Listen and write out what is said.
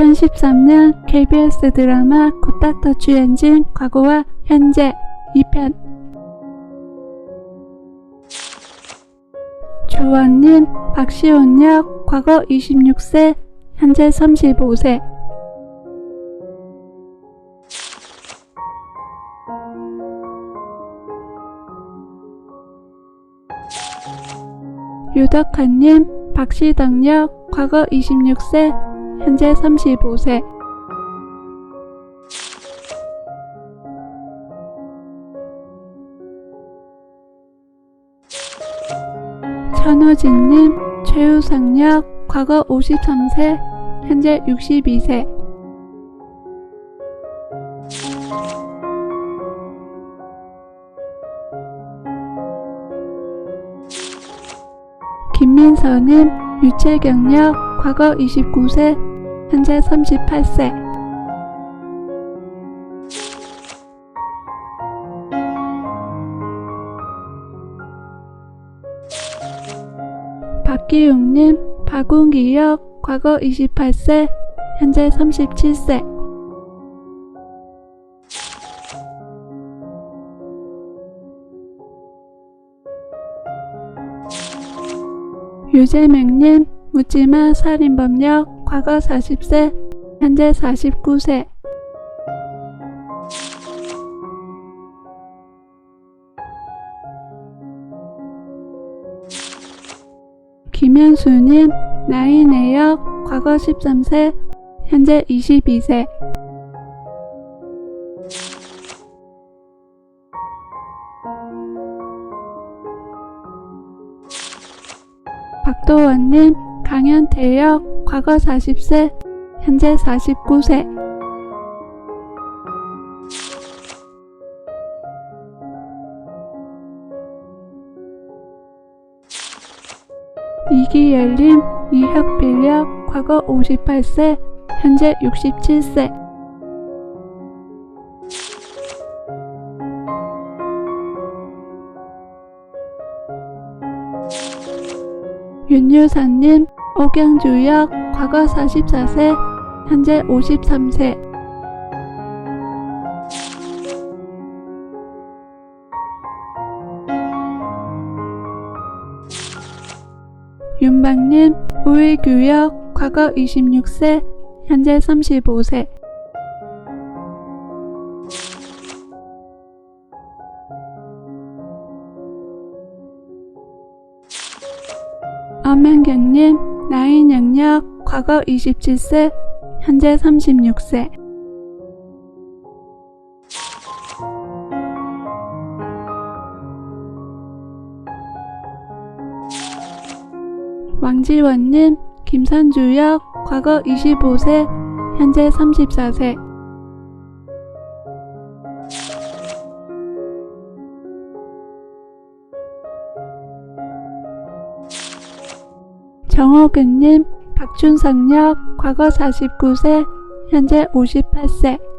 2013년 KBS 드라마 굿닥터 주연진 과거와 현재 2편. 조원님 박시온 역 과거 26세 현재 35세. 유덕환님 박시덕 역 과거 26세 현재 35세. 천호진님 최우상역 과거 53세 현재 62세. 김민서님 유채경역 과거 29세 현재 38세. 박기웅님 박웅기역 과거 28세 현재 37세. 유재명님 묻지마 살인범역 과거 40세 현재 49세. 김현수님 나이 내역 과거 13세 현재 22세. 박도원님 강현태역 과거 40세 현재 49세. 이기열님 이혁필역 과거 58세 현재 67세. 윤유사님 옥양주역 과거 44세 현재 53세. 윤박님 우의규역 과거 26세 현재 35세. 엄명경님 나인영역 과거 27세 현재 36세. 왕지원님 김선주역 과거 25세 현재 34세. 정호근님 박준성역 과거 49세 현재 58세